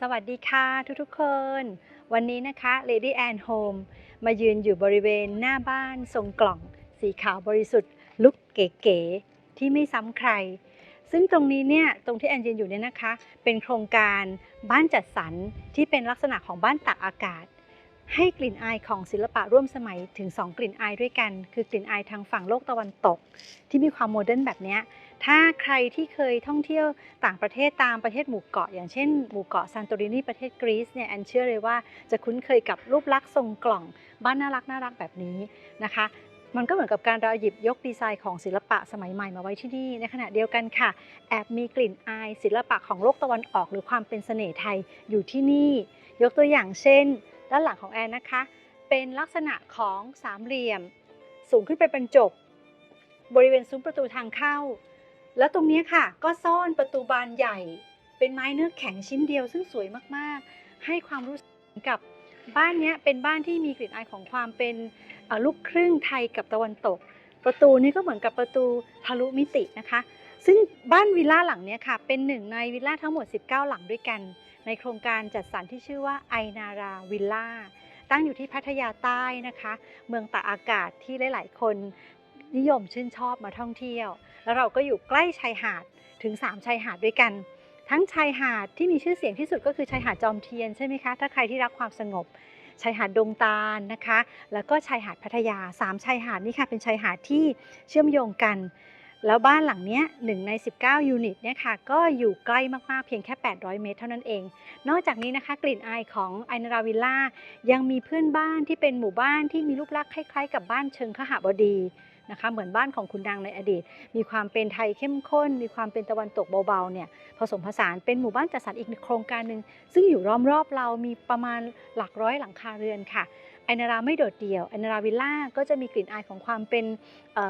สวัสดีค่ะทุกๆคน วันนี้นะคะ Lady Ann Home มายืนอยู่บริเวณหน้าบ้านทรงกล่อง สีขาวบริสุทธิ์ลุกเก๋ๆที่ไม่ซ้ำใคร ซึ่งตรงนี้เนี่ยตรงที่แอนยืนอยู่เนี่ยนะคะ เป็นโครงการบ้านจัดสรรที่เป็นลักษณะของบ้านตากอากาศ ให้กลิ่นอายของศิลปะร่วมสมัยถึง 2 กลิ่นอายด้วยกัน คือกลิ่นอายทางฝั่งโลกตะวันตก ที่มีความโมเดิร์นแบบเนี้ย ถ้าใครที่เคยท่องเที่ยวต่างประเทศตามประเทศหมู่เกาะ อย่างเช่นหมู่เกาะซานโตรินีประเทศกรีซเนี่ยแอนเชื่อเลยว่าจะคุ้นเคยกับรูปลักษณ์ทรงกล่องบ้านน่ารักน่ารักแบบนี้นะคะมันก็เหมือนกับการเราหยิบยกดีไซน์ของศิลปะสมัยใหม่มาไว้ที่นี่ ในขณะเดียวกันค่ะ แอบมีกลิ่นอายศิลปะของโลกตะวันออก หรือความเป็นเสน่ห์ไทยอยู่ที่นี่ ยกตัวอย่างเช่น ด้านหลังของแอนนะคะ เป็นลักษณะของสามเหลี่ยม สูงขึ้นไปบรรจบบริเวณซุ้มประตูทางเข้า แล้วตรงนี้ค่ะ ก็ซ่อนประตูบานใหญ่ เป็นไม้เนื้อแข็งชิ้นเดียวซึ่งสวยมากๆ ให้ความรู้สึกกับบ้านนี้เป็นบ้านที่มีกลิ่นอายของความเป็นลูกครึ่งไทยกับตะวันตก ประตูนี้ก็เหมือนกับประตูทะลุมิตินะคะ ซึ่งบ้านวิลล่าหลังนี้ค่ะ เป็นหนึ่งในวิลล่าทั้งหมด 19 หลังด้วยกัน ในโครงการจัดสรรที่ชื่อว่าไอนาราวิลล่าตั้งอยู่ที่พัทยาใต้นะคะ เมืองตากอากาศที่หลาย ๆ คน นิยมชื่นชอบมาท่องเที่ยว แล้วเราก็อยู่ใกล้ชายหาดถึง 3 ชายหาดด้วยกัน ทั้งชายหาดที่มีชื่อเสียงที่สุดก็คือชายหาดจอมเทียนใช่ไหมคะ ถ้าใครที่รักความสงบ ชายหาดดงตาลนะคะ แล้วก็ชายหาดพัทยา 3 ชายหาดนี่ค่ะเป็นชายหาดที่เชื่อมโยงกัน แล้วบ้านหลังเนี้ยหนึ่งใน 19 ยูนิตเนี่ยค่ะก็อยู่ใกล้มากๆเพียงแค่ 800 เมตรเท่านั้นเอง นอกจากนี้นะคะกลิ่นอายของไอนาราวิลล่ายังมีเพื่อนบ้านที่เป็นหมู่บ้านที่มีรูปลักษณ์คล้ายๆ กับบ้านเชิงขหบดี นะคะเหมือนบ้านของคุณดังในอดีต มีความเป็นไทยเข้มข้น มีความเป็นตะวันตกเบาๆเนี่ยผสมผสานเป็นหมู่บ้านจัดสรรอีกโครงการหนึ่งซึ่งอยู่ล้อมรอบเรามีประมาณหลักร้อยหลังคาเรือนค่ะไอนาราไม่โดดเดี่ยวไอนาราวิลล่าก็จะมีกลิ่นอายของความเป็น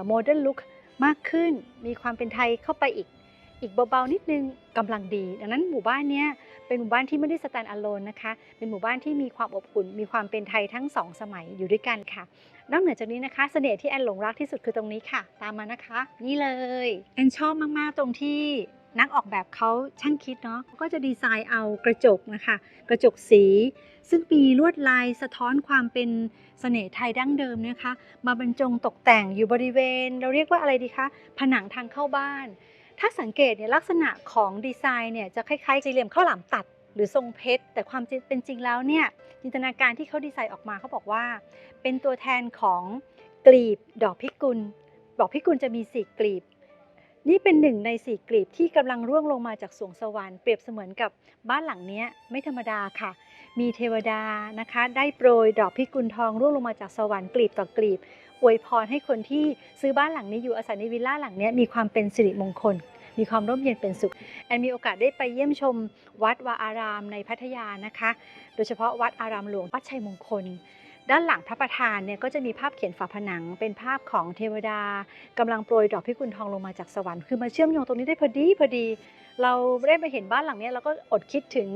โมเดิร์นลุคมากขึ้น มีความเป็นไทยเข้าไปอีกอีกเบาๆนิดนึงกำลังดี ดังนั้นหมู่บ้านนี้เป็นหมู่บ้านที่ไม่ได้สแตนด์อะโลนนะคะ เป็นหมู่บ้านที่มีความอบอุ่น มีความเป็นไทยทั้งสองสมัยอยู่ด้วยกันค่ะ นอกเหนือจากนี้นะคะเสน่ห์ที่แอนหลงรักที่สุดคือตรงนี้ค่ะ ตามมานะคะ นี่เลยแอนชอบมากๆตรงที่นักออกแบบเขาช่างคิดเนาะก็จะดีไซน์เอากระจกนะคะ กระจกสี ซึ่งมีลวดลายสะท้อนความเป็นเสน่ห์ไทยดั้งเดิมนะคะ มาบรรจงตกแต่งอยู่บริเวณ เราเรียกว่าอะไรดีคะ ผนังทางเข้าบ้าน ถ้าสังเกตเนี่ยลักษณะของดีไซน์เนี่ยจะคล้ายๆสี่เหลี่ยมข้าวหลามตัด หรือทรงเพชร แต่ความจริงเป็นจริงแล้วเนี่ยจินตนาการที่เขาดีไซน์ออกมาเขาบอกว่า เป็นตัวแทนของกลีบดอกพิกุล ดอกพิกุลจะมีสี่กลีบ นี่เป็นหนึ่งในสี่กลีบที่กำลังร่วงลงมาจากสวงสวรรค์เปรียบเสมือนกับบ้านหลังนี้ไม่ธรรมดาค่ะ มีเทวดานะคะ ได้โปรยดอกพิกุลทองร่วงลงมาจากสวรรค์กลีบต่อกลีบอวยพรให้คนที่ซื้อบ้านหลังนี้อยู่อาศัยในวิลล่าหลังนี้มีความเป็นสิริมงคล มีความร่มเย็นเป็นสุข แอนมีโอกาสได้ไปเยี่ยมชมวัดวาอารามในพัทยานะคะ โดยเฉพาะวัดอารามหลวงวัดชัยมงคล ด้านหลังพระประธานเนี่ยก็จะมีภาพเขียนฝาผนัง เป็นภาพของเทวดากำลังโปรยดอกพิกุลทองลงมาจากสวรรค์คือมาเชื่อมโยงตรงนี้ได้พอดีพอดี เราได้ไปเห็นบ้านหลังนี้เราก็อดคิดถึง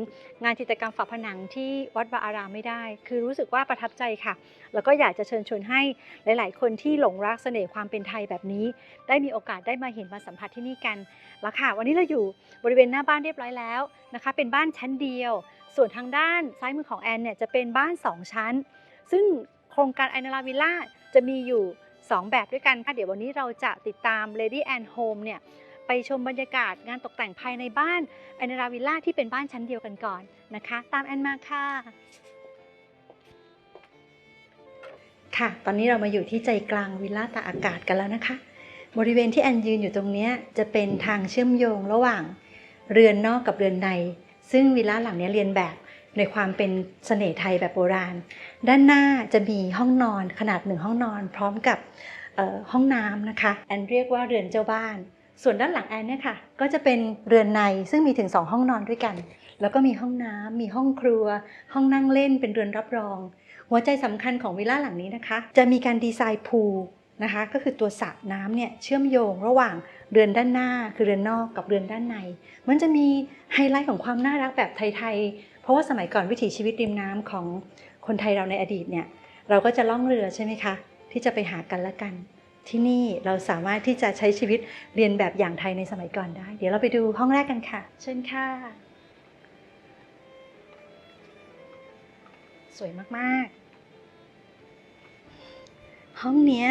งานจิตรกรรมฝาผนังที่วัดวาอารามไม่ได้ คือรู้สึกว่าประทับใจค่ะ แล้วก็อยากจะเชิญชวนให้หลาย ๆ คนที่หลงรักเสน่ห์ความเป็นไทยแบบนี้ ได้มีโอกาสได้มาเห็นมาสัมผัสที่นี่กันแล้วค่ะ วันนี้เราอยู่บริเวณหน้าบ้านเรียบร้อยแล้วนะคะ เป็นบ้านชั้นเดียว ส่วนทางด้านซ้ายมือของแอนเนี่ยจะเป็นบ้าน 2 ชั้น ซึ่งโครงการไอนาลาวิลล่าจะมีอยู่ 2 แบบด้วยกันค่ะเดี๋ยววันนี้เราจะติดตาม Lady and Home เนี่ยไปชมบรรยากาศงานตกแต่งภายในบ้านไอนาลาวิลล่าที่เป็นบ้านชั้นเดียวกันก่อนนะคะ ตามแอนมาค่ะค่ะ ตอนนี้เรามาอยู่ที่ใจกลางวิลล่าตากอากาศกันแล้วนะคะ บริเวณที่แอนยืนอยู่ตรงนี้จะเป็นทางเชื่อมโยงระหว่างเรือนนอกกับเรือนใน ซึ่งวิลล่าหลังนี้เรียนแบบ ในความเป็นเสน่ห์ไทยแบบโบราณ ด้านหน้าจะมีห้องนอนขนาดหนึ่งห้องนอน พร้อมกับห้องน้ำนะคะ แอนเรียกว่าเรือนเจ้าบ้าน ส่วนด้านหลังแอนเนี่ยค่ะ ก็จะเป็นเรือนในซึ่งมีถึง 2 ห้องนอนด้วยกัน แล้วก็มีห้องน้ำมีห้องครัว ห้องนั่งเล่นเป็นเรือนรับรอง หัวใจสำคัญของวิลล่าหลังนี้นะคะ จะมีการดีไซน์พูลนะคะก็คือตัวสระน้ำเนี่ยเชื่อมโยงระหว่างเรือนด้านหน้าคือเรือนนอกกับเรือนด้านใน มันจะมีไฮไลท์ของความน่ารักแบบไทยๆ ราะว่าสมัยก่อนวิถีชีวิตริมน้ำของคนไทยเราในอดีตเนี่ยเราก็จะล่องเรือใช่ไหมคะ ที่จะไปหากันและกัน ที่นี่เราสามารถที่จะใช้ชีวิตเรียนแบบอย่างไทยในสมัยก่อนได้ เดี๋ยวเราไปดูห้องแรกกันค่ะ เชิญค่ะ สวยมากๆ ห้องเนี้ย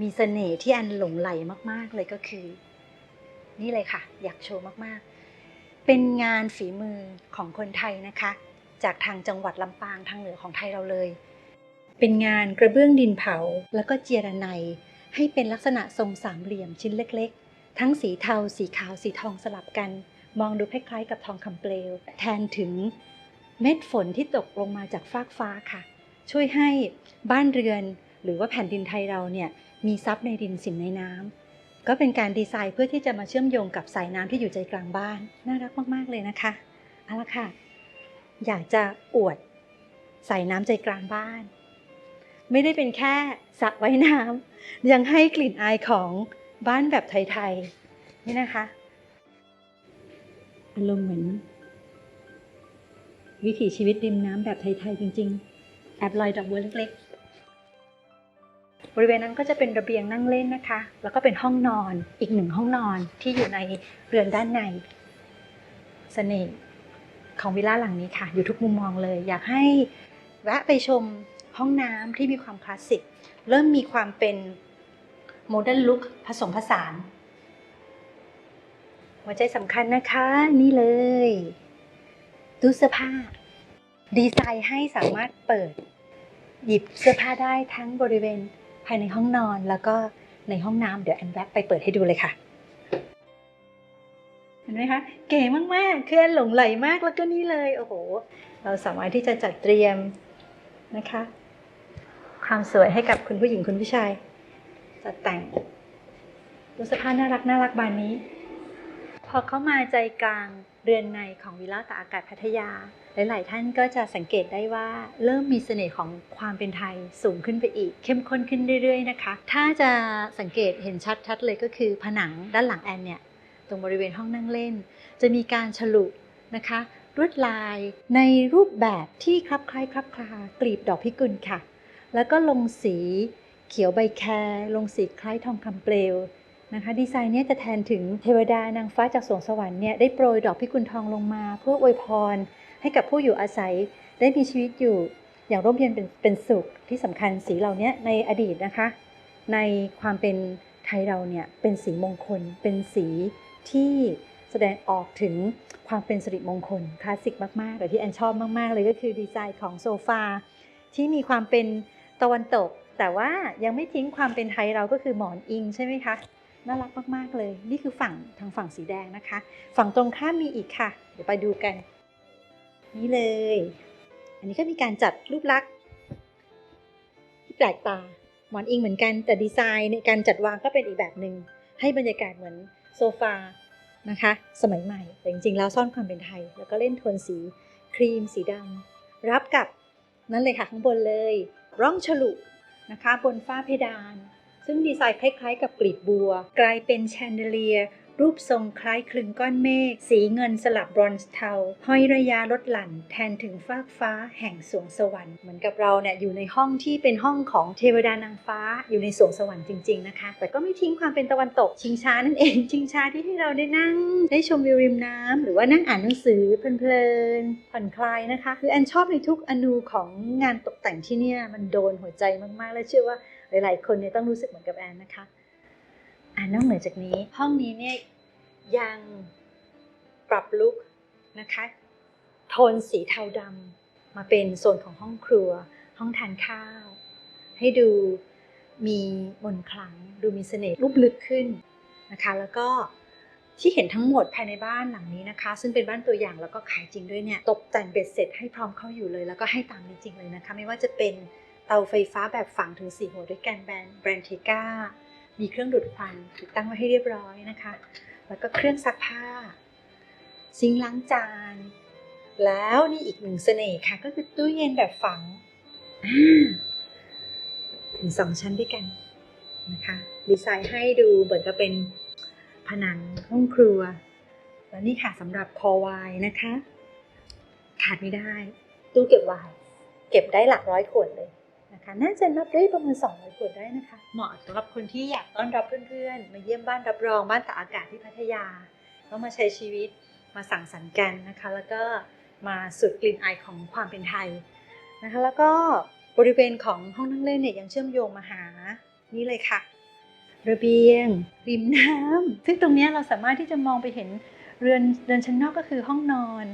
มีเสน่ห์ที่อันหลงไหลมากๆเลยก็คือ นี่เลยค่ะ อยากโชว์มากๆ เป็นงานฝีมือของคนไทยนะคะ จากทางจังหวัดลำปางทางเหนือของไทยเราเลย เป็นงานกระเบื้องดินเผา แล้วก็เจียระไนให้เป็นลักษณะทรงสามเหลี่ยมชิ้นเล็กๆ ทั้งสีเทา สีขาว สีทองสลับกัน มองดูคล้ายๆกับทองคำเปลว แทนถึงเม็ดฝนที่ตกลงมาจากฟากฟ้าค่ะ ช่วยให้บ้านเรือนหรือว่าแผ่นดินไทยเราเนี่ยมีซับในดินสินในน้ำ ก็เป็นการดีไซน์เพื่อที่จะมาเชื่อมโยงกับสายน้ำที่อยู่ใจกลางบ้าน น่ารักมาก ๆ เลยนะคะเอาละค่ะ อยากจะอวดสายน้ำใจกลางบ้าน ไม่ได้เป็นแค่สระว่ายน้ำยังให้กลิ่นอายของบ้านแบบไทย ๆ นี่นะคะอารมณ์เหมือน วิถีชีวิตริมน้ำแบบไทย ๆ จริง ๆ แอบลอยดอกบัวเล็ก ๆ บริเวณนั้นก็จะเป็นระเบียงนั่งเล่นนะคะ แล้วก็เป็นห้องนอนอีกหนึ่งห้องนอนที่อยู่ในเรือนด้านในเสน่ห์ของวิลล่าหลังนี้ค่ะ อยู่ทุกมุมมองเลย อยากให้แวะไปชมห้องน้ำที่มีความคลาสสิก เริ่มมีความเป็นโมเดิร์นลุคผสมผสาน หัวใจสำคัญนะคะ นี่เลยตู้เสื้อผ้า ดีไซน์ให้สามารถเปิด หยิบเสื้อผ้าได้ทั้งบริเวณายในห้องนอนแล้วก็ในห้องน้ำเดี๋ยวแอนแวบไปเปิดให้ดูเลยค่ะ เห็นไหมคะ เก๋มากๆคือแอนหลงไหลมากแล้วก็นี่เลย โอ้โห เราสามารถที่จะจัดเตรียมนะคะ ความสวยให้กับคุณผู้หญิงคุณผู้ชายจัดแต่งดูเสื้อผ้าน่ารักน่ารักบานนี้ พอเข้ามาใจกลางเรือนในของวิลล่าตากอากาศพัทยา หลาย ๆ ท่านก็จะสังเกตได้ว่า เริ่มมีเสน่ห์ของความเป็นไทยสูงขึ้นไปอีก เข้มข้นขึ้นเรื่อย ๆ นะคะ ถ้าจะสังเกตเห็นชัด ๆ เลยก็คือผนังด้านหลังแอนเนี่ยตรงบริเวณห้องนั่งเล่น จะมีการฉลุนะคะลวดลายในรูปแบบที่คลับคล้ายคลับคลากลีบดอกพิกุลค่ะ แล้วก็ลงสีเขียวใบแครลงสีคล้ายทองคำเปลว นะคะดีไซน์เนี้ยจะแทนถึงเทวดานางฟ้าจากสวงสวรรค์เนี่ยได้โปรยดอกพิกุลทองลงมา เพื่ออวยพร ให้กับผู้อยู่อาศัยได้มีชีวิตอยู่อย่างร่มเย็นเป็นเป็นสุขที่สำคัญสีเหล่านี้ในอดีตนะคะ ในความเป็นไทยเราเนี่ยเป็นสีมงคล เป็นสีที่แสดงออกถึงความเป็นสิริมงคลคลาสสิกมากๆแต่ที่แอนชอบมากๆ เลยก็คือดีไซน์ของโซฟาที่มีความเป็นตะวันตก แต่ว่ายังไม่ทิ้งความเป็นไทยเราก็คือหมอนอิงใช่ไหมคะ น่ารักมากๆเลย นี่คือฝั่งทางฝั่งสีแดงนะคะ ฝั่งตรงข้ามมีอีกค่ะ เดี๋ยวไปดูกัน นี่เลย อันนี้ก็มีการจัดรูปลักษณ์ที่แปลกตาหมอนอิงเหมือนกันแต่ดีไซน์ในการจัดวางก็เป็นอีกแบบหนึ่งให้บรรยากาศเหมือนโซฟานะคะ สมัยใหม่ แต่จริงๆ แล้วซ่อนความเป็นไทย แล้วก็เล่นโทนสีครีมสีดำรับกับนั่นเลยค่ะข้างบนเลย ร่องฉลุนะคะ บนฝ้าเพดาน ซึ่งดีไซน์คล้ายๆ กับกลีบบัว กลายเป็นแชนเดเลียรูปทรงคล้ายคลึงก้อนเมฆ สีเงินสลับบรอนซ์เทา ห้อยระยะลดหลั่น แทนถึงฟากฟ้าแห่งสวงสวรรค์ เหมือนกับเราเนี่ยอยู่ในห้องที่เป็นห้องของเทวดานางฟ้าอยู่ในสวงสวรรค์จริง ๆนะคะ แต่ก็ไม่ทิ้งความเป็นตะวันตก ชิงช้านั่นเอง ชิงช้าที่ให้เราได้นั่ง ได้ชมวิวริมน้ำหรือว่านั่งอ่านหนังสือเพลินๆผ่อนคลายนะคะ คือแอนชอบในทุกอนูของงานตกแต่งที่เนี่ยมันโดนหัวใจมากๆ และเชื่อว่า หลาย ๆ คนเนี่ยต้องรู้สึกเหมือนกับแอนนะคะอ่านอกเหนือจากนี้ห้องนี้เนี่ยยังปรับลุคนะคะโทนสีเทาดำมาเป็นโซนของห้องครัว ห้องทานข้าว ให้ดูมีมนต์ขลัง ดูมีเสน่ห์รูปลึกขึ้นนะคะแล้วก็ที่เห็นทั้งหมดภายในบ้านหลังนี้นะคะ ซึ่งเป็นบ้านตัวอย่างแล้วก็ขายจริงด้วยเนี่ยตกแต่งเบ็ดเสร็จให้พร้อมเข้าอยู่เลย แล้วก็ให้ตามจริงเลยนะคะ ไม่ว่าจะเป็น เตาไฟฟ้าแบบฝังถึง 4 หัวด้วยกันแบรนด์แบรนด์เทกามีเครื่องดูดควันติดตั้งไว้ให้เรียบร้อยนะคะ แล้วก็เครื่องซักผ้า ซิงล้างจาน แล้วนี่อีกหนึ่งเสน่ห์ค่ะ ก็คือตู้เย็นแบบฝัง ถึงสองชั้นด้วยกันนะคะ ดีไซน์ให้ดูเหมือนกับเป็นผนังห้องครัว และนี่ค่ะสำหรับคอไวน์นะคะ ขาดไม่ได้ ตู้เก็บไวน์เก็บได้หลักร้อยขวดเลย นะคะน่าจะนับได้ประมาณ200ขวดได้นะคะ เหมาะสำหรับคนที่อยากต้อนรับเพื่อนๆ มาเยี่ยมบ้านรับรองบ้านตากอากาศที่พัทยาแล้วมาใช้ชีวิตมาสั่งสรรค์กันนะคะ แล้วก็มาสูดกลิ่นอายของความเป็นไทยนะคะ แล้วก็บริเวณของห้องนั่งเล่นเนี่ยยังเชื่อมโยงมาหานี่เลยค่ะ ระเบียง ริมน้ำซึ่งตรงนี้เราสามารถที่จะมองไปเห็นเรือนเรือนชั้นนอกก็คือห้องนอน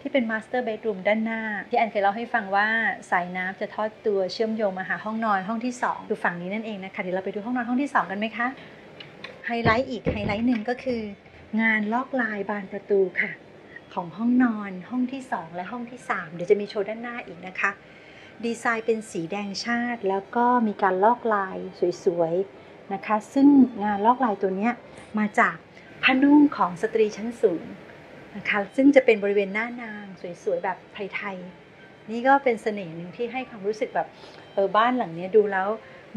ที่เป็นมาสเตอร์เบดรูมด้านหน้า ที่แอนเคยเล่าให้ฟังว่าสายน้ำจะทอดตัวเชื่อมโยงมาหาห้องนอนห้องที่ 2 คือฝั่งนี้นั่นเองนะคะเดี๋ยวเราไปดูห้องนอนห้องที่ 2 กันไหมคะไฮไลท์อีกไฮไลท์หนึ่งก็คือ งานลอกลายบานประตูค่ะ ของห้องนอนห้องที่ 2 และห้องที่ 3 เดี๋ยวจะมีโชว์ด้านหน้าอีกนะคะ ดีไซน์เป็นสีแดงชาติ แล้วก็มีการลอกลายสวยๆนะคะ ซึ่งงานลอกลายตัวนี้มาจากผ้านุ่งของสตรีชั้นสูง นะคะซึ่งจะเป็นบริเวณหน้านางสวยๆแบบไทยๆนี่ก็เป็นเสน่ห์หนึ่งที่ให้ความรู้สึกแบบเออบ้านหลังนี้ดูแล้ว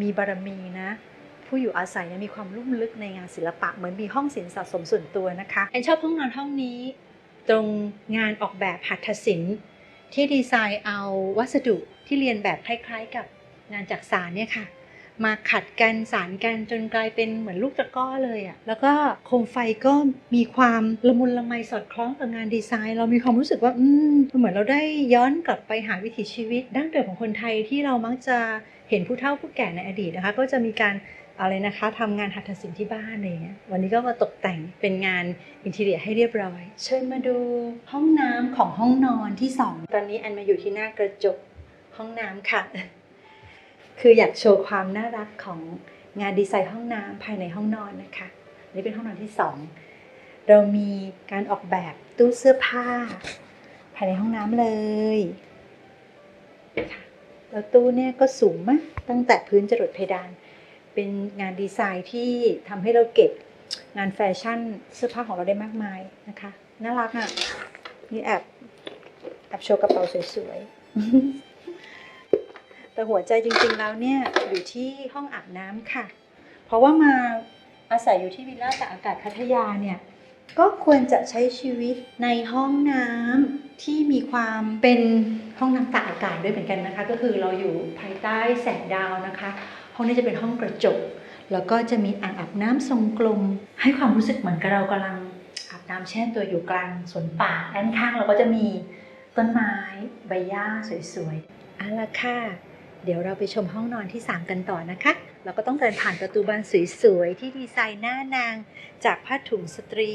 มีบารมีนะ ผู้อยู่อาศัยนี่ยมีความลุ่มลึกในงานศิลปะเหมือนมีห้องศิลป์สะสมส่วนตัวนะคะแอนชอบห้องนอนห้องนี้ ตรงงานออกแบบหัตถศิลป์ที่ดีไซน์เอาวัสดุที่เรียนแบบคล้ายๆ กับงานจักสานเนี่ยค่ะ มาขัดกันสารกันจนกลายเป็นเหมือนลูกตะกร้อเลยอะ่ะแล้วก็โคมไฟก็มีความละมุนละไมสอดคล้องกับงานดีไซน์ เรามีความรู้สึกว่าอืมเหมือนเราได้ย้อนกลับไปหาวิถีชีวิต ดั้งเดิมของคนไทยที่เรามักจะเห็นผู้เฒ่าผู้แก่ในอดีตนะคะ ก็จะมีการอะไรนะคะทำงานหัตถศิลป์ที่บ้านอะไรอย่างเงี้ยวันนี้ก็มาตกแต่งเป็นงานอินทีเรียให้เรียบร้อย เชิญมาดูห้องน้ำของห้องนอนที่สองตอนนี้แอนมาอยู่ที่หน้ากระจกห้องน้ำค่ะ คืออยากโชว์ความน่ารักของงานดีไซน์ห้องน้ำภายในห้องนอนนะคะนี่เป็นห้องนอนที่สองเรามีการออกแบบตู้เสื้อผ้า ภายในห้องน้ำเลยแล้วตู้เนี่ยก็สูงมากตั้งแต่พื้นจรดเพดาน เป็นงานดีไซน์ที่ทำให้เราเก็บงานแฟชั่นเสื้อผ้าของเราได้มากมายนะคะ น่ารักอะนี่แอบแอบโชว์กระเป๋าสวยๆ แต่หัวใจจริงๆแล้วเนี่ยอยู่ที่ห้องอาบน้ำค่ะ เพราะว่ามาอาศัยอยู่ที่วิลล่าตากอากาศพัทยาเนี่ย ก็ควรจะใช้ชีวิตในห้องน้ำที่มีความเป็นห้องน้ำตากอากาศด้วยเหมือนกันนะคะ ก็คือเราอยู่ภายใต้แสงดาวนะคะ ห้องนี้จะเป็นห้องกระจก แล้วก็จะมีอ่างอาบน้ำทรงกลม ให้ความรู้สึกเหมือนกับเรากำลังอาบน้ำแช่ตัวอยู่กลางสวนป่าด้านข้างเราก็จะมีต้นไม้ใบหญ้าสวยๆเอาละค่ะ เดี๋ยวเราไปชมห้องนอนที่ 3 กันต่อนะคะ เราก็ต้องเดินผ่านประตูบานสวยๆ ที่ดีไซน์หน้านาง จากผ้าถุงสตรี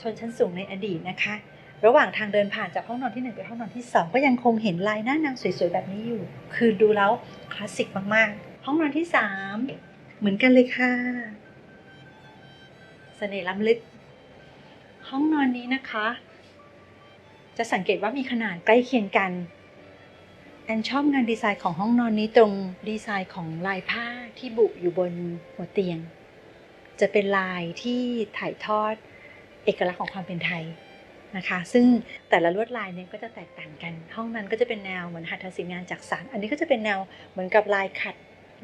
ชนชั้นสูงในอดีตนะคะ ระหว่างทางเดินผ่านจากห้องนอนที่ 1 ไปห้องนอนที่ 2 ก็ยังคงเห็นลายหน้านางสวยๆ แบบนี้อยู่ คือดูแล้วคลาสสิกมากๆ ห้องนอนที่ 3 เหมือนกันเลยค่ะเสน่ห์ล้ำลึก ห้องนอนนี้นะคะ จะสังเกตว่ามีขนาดใกล้เคียงกัน อนชอบงานดีไซน์ของห้องนอนนี้ตรงดีไซน์ของลายผ้าที่บุอยู่บนหัวเตียง จะเป็นลายที่ถ่ายทอดเอกลักษณ์ของความเป็นไทยนะคะ ซึ่งแต่ละลวดลายเนี่ยก็จะแตกต่างกัน ห้องนั้นก็จะเป็นแนวเหมือนหัตถศิลป์งานจักสานอันนี้ก็จะเป็นแนวเหมือนกับลายขัด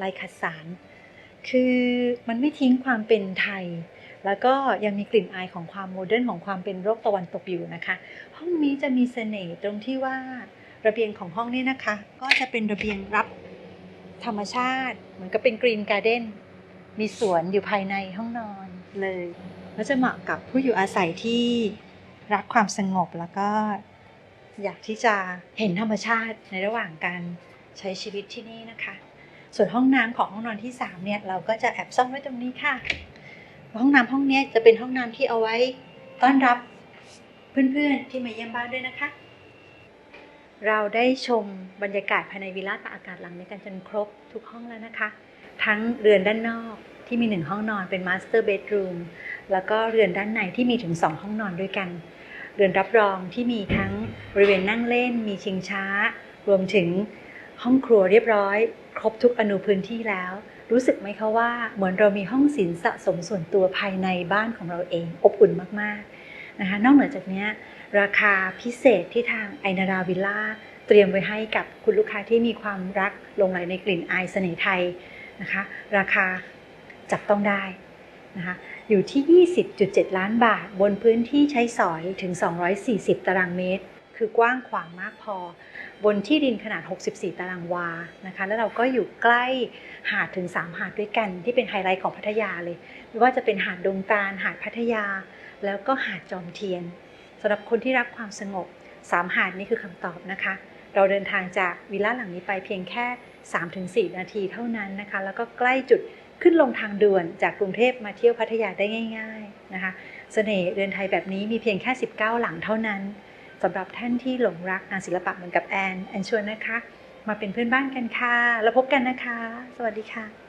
ลายขัดสารคือมันไม่ทิ้งความเป็นไทย แล้วก็ยังมีกลิ่นอายของความโมเดิร์นของความเป็นโลกตะวันตกอยู่นะคะ ห้องนี้จะมีเสน่ห์ตรงที่ว่า ระเบียงของห้องนี้นะคะ ก็จะเป็นระเบียงรับธรรมชาติ เหมือนกับเป็นกรีนการ์เด้นมีสวนอยู่ภายในห้องนอนเลยแล้วจะเหมาะกับผู้อยู่อาศัยที่รักความสงบแล้วก็อยากที่จะเห็นธรรมชาติในระหว่างการใช้ชีวิตที่นี่นะคะ ส่วนห้องน้ำของห้องนอนที่3เนี่ยเราก็จะแอบซ่อนไว้ตรงนี้ค่ะ ห้องน้ำห้องเนี้ยจะเป็นห้องน้ำที่เอาไว้ต้อนรับเพื่อนๆที่มาเยี่ยมบ้านด้วยนะคะ เราได้ชมบรรยากาศภายในวิลล่าตากอากาศหลังนี้กันจนครบทุกห้องแล้วนะคะ ทั้งเรือนด้านนอกที่มีหนึ่งห้องนอนเป็นมาสเตอร์เบดรูมแล้วก็เรือนด้านในที่มีถึง2ห้องนอนด้วยกัน เรือนรับรองที่มีทั้งบริเวณนั่งเล่น มีชิงช้า รวมถึงห้องครัวเรียบร้อย ครบทุกอนุพื้นที่แล้ว รู้สึกไหมคะว่าเหมือนเรามีห้องศิลป์สะสมส่วนตัวภายในบ้านของเราเอง อบอุ่นมากๆ นะคะนอกเหนือจากนี้ราคาพิเศษที่ทางไอนาราวิลล่าเตรียมไว้ให้กับคุณลูกค้าที่มีความรักลงไหลในกลิ่นอายเสน่ห์ไทยนะคะราคาจับต้องได้นะคะอยู่ที่ 20.7 ล้านบาท บนพื้นที่ใช้สอยถึง 240 ตารางเมตร คือกว้างขวางมากพอ บนที่ดินขนาด 64 ตารางวานะคะแล้วเราก็อยู่ใกล้หาดถึง 3 หาดด้วยกันที่เป็นไฮไลท์ของพัทยาเลย ไม่ว่าจะเป็นหาดดงตาลหาดพัทยา แล้วก็หาดจอมเทียนสำหรับคนที่รักความสงบ3หาดนี้คือคำตอบนะคะ เราเดินทางจากวิลล่าหลังนี้ไปเพียงแค่ 3-4 นาทีเท่านั้นนะคะ แล้วก็ใกล้จุดขึ้นลงทางด่วนจากกรุงเทพมาเที่ยวพัทยาได้ง่าย ๆนะคะเสน่ห์เรือนไทยแบบนี้มีเพียงแค่ 19 หลังเท่านั้นสำหรับท่านที่หลงรักงานศิลปะเหมือนกับแอนแอนชวนนะคะ มาเป็นเพื่อนบ้านกันค่ะ แล้วพบกันนะคะ สวัสดีค่ะ